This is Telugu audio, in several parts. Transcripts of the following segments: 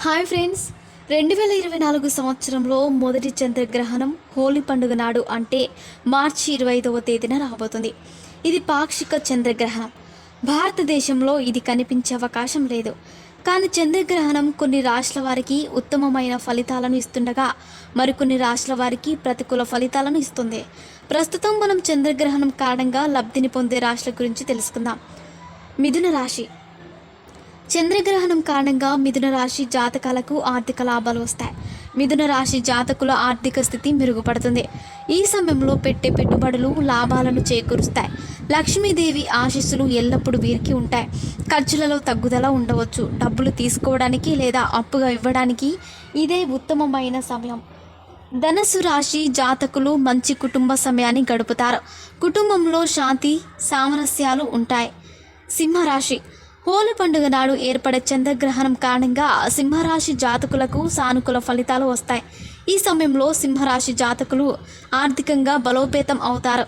Hi friends. రెండు వేల ఇరవై నాలుగు సంవత్సరంలో మొదటి చంద్రగ్రహణం హోలీ పండుగ నాడు అంటే మార్చి ఇరవై ఐదవ తేదీన రాబోతుంది. ఇది పాక్షిక చంద్రగ్రహణం. భారతదేశంలో ఇది కనిపించే అవకాశం లేదు. కానీ చంద్రగ్రహణం కొన్ని రాష్ట్రాల వారికి ఉత్తమమైన ఫలితాలను ఇస్తుండగా మరికొన్ని రాష్ట్రాల వారికి ప్రతికూల ఫలితాలను ఇస్తుంది. ప్రస్తుతం మనం చంద్రగ్రహణం కారణంగా లబ్ధిని పొందే రాష్ట్రాల గురించి తెలుసుకుందాం. మిథున రాశి. చంద్రగ్రహణం కారణంగా మిథున రాశి జాతకాలకు ఆర్థిక లాభాలు వస్తాయి. మిథున రాశి జాతకుల ఆర్థిక స్థితి మెరుగుపడుతుంది. ఈ సమయంలో పెట్టే పెట్టుబడులు లాభాలను చేకూరుస్తాయి. లక్ష్మీదేవి ఆశీస్సులు ఎల్లప్పుడూ వీరికి ఉంటాయి. ఖర్చులలో తగ్గుదల ఉండవచ్చు. డబ్బులు తీసుకోవడానికి లేదా అప్పుగా ఇవ్వడానికి ఇదే ఉత్తమమైన సమయం. ధనస్సు రాశి జాతకులు మంచి కుటుంబ సమయాన్ని గడుపుతారు. కుటుంబంలో శాంతి సామరస్యాలు ఉంటాయి. సింహరాశి హోలీ పండుగ నాడు ఏర్పడే చంద్రగ్రహణం కారణంగా సింహరాశి జాతకులకు సానుకూల ఫలితాలు వస్తాయి. ఈ సమయంలో సింహరాశి జాతకులు ఆర్థికంగా బలోపేతం అవుతారు.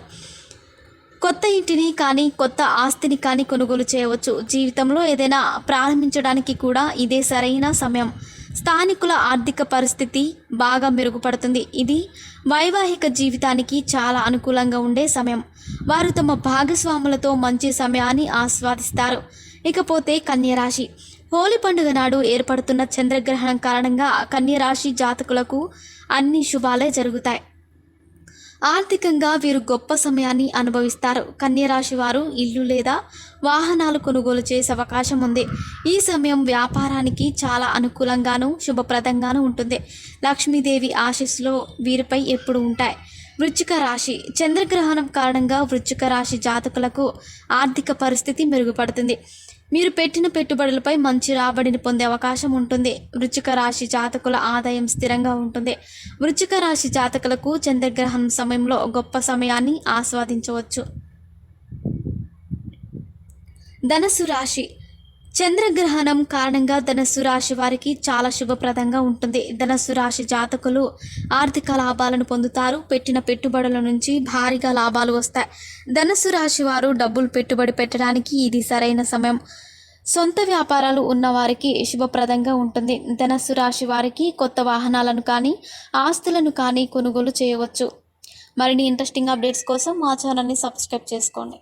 కొత్త ఇంటిని కానీ కొత్త ఆస్తిని కానీ కొనుగోలు చేయవచ్చు. జీవితంలో ఏదైనా ప్రారంభించడానికి కూడా ఇదే సరైన సమయం. స్థానికుల ఆర్థిక పరిస్థితి బాగా మెరుగుపడుతుంది. ఇది వైవాహిక జీవితానికి చాలా అనుకూలంగా ఉండే సమయం. వారు తమ భాగస్వాములతో మంచి సమయాన్ని ఆస్వాదిస్తారు. ఇకపోతే కన్యరాశి. హోలీ పండుగ నాడు ఏర్పడుతున్న చంద్రగ్రహణం కారణంగా కన్యరాశి జాతకులకు అన్ని శుభాలే జరుగుతాయి. ఆర్థికంగా వీరు గొప్ప సమయాన్ని అనుభవిస్తారు. కన్యరాశి వారు ఇల్లు లేదా వాహనాలు కొనుగోలు చేసే అవకాశం ఉంది. ఈ సమయం వ్యాపారానికి చాలా అనుకూలంగాను శుభప్రదంగాను ఉంటుంది. లక్ష్మీదేవి ఆశీస్సులో వీరిపై ఎప్పుడు ఉంటాయి. వృచ్చిక రాశి. చంద్రగ్రహణం కారణంగా వృచ్చిక రాశి జాతకులకు ఆర్థిక పరిస్థితి మెరుగుపడుతుంది. మీరు పెట్టిన పెట్టుబడులపై మంచి రాబడిని పొందే అవకాశం ఉంటుంది. వృచ్చిక రాశి జాతకుల ఆదాయం స్థిరంగా ఉంటుంది. వృచ్చిక రాశి జాతకులకు చంద్రగ్రహణం సమయంలో గొప్ప సమయాన్ని ఆస్వాదించవచ్చు. ధనస్సు రాశి. చంద్రగ్రహణం కారణంగా ధనస్సు రాశి వారికి చాలా శుభప్రదంగా ఉంటుంది. ధనస్సు రాశి జాతకులు ఆర్థిక లాభాలను పొందుతారు. పెట్టిన పెట్టుబడుల నుంచి భారీగా లాభాలు వస్తాయి. ధనస్సు రాశి వారు డబ్బులు పెట్టుబడి పెట్టడానికి ఇది సరైన సమయం. సొంత వ్యాపారాలు ఉన్నవారికి శుభప్రదంగా ఉంటుంది. ధనస్సు రాశి వారికి కొత్త వాహనాలను కానీ ఆస్తులను కానీ కొనుగోలు చేయవచ్చు. మరిన్ని ఇంట్రెస్టింగ్ అప్డేట్స్ కోసం మా ఛానల్ని సబ్స్క్రైబ్ చేసుకోండి.